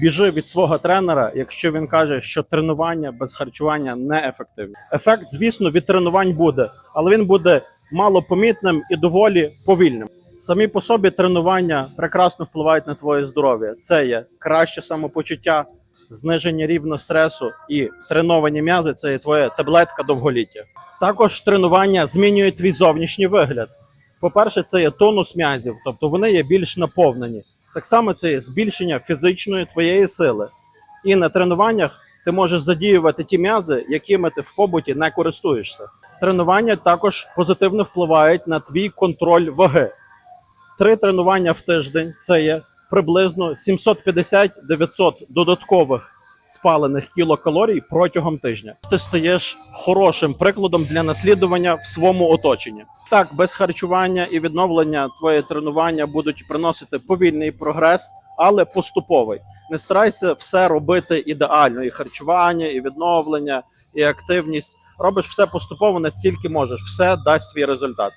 біжи від свого тренера, якщо він каже, що тренування без харчування не ефективні. Ефект, звісно, від тренувань буде, але він буде малопомітним і доволі повільним. Самі по собі тренування прекрасно впливають на твоє здоров'я. Це є краще самопочуття, зниження рівня стресу і треновані м'язи це є твоя таблетка довголіття. Також тренування змінює твій зовнішній вигляд. По-перше, це є тонус м'язів, тобто вони є більш наповнені. Так само це є збільшення фізичної твоєї сили. І на тренуваннях ти можеш задіювати ті м'язи, якими ти в побуті не користуєшся. Тренування також позитивно впливають на твій контроль ваги. Три тренування в тиждень це є приблизно 750-900 додаткових спалених кілокалорій протягом тижня. Ти стаєш хорошим прикладом для наслідування в своєму оточенні. Так, без харчування і відновлення твої тренування будуть приносити повільний прогрес, але поступовий. Не старайся все робити ідеально: і харчування, і відновлення, і активність. Робиш все поступово настільки можеш, все дасть свій результат.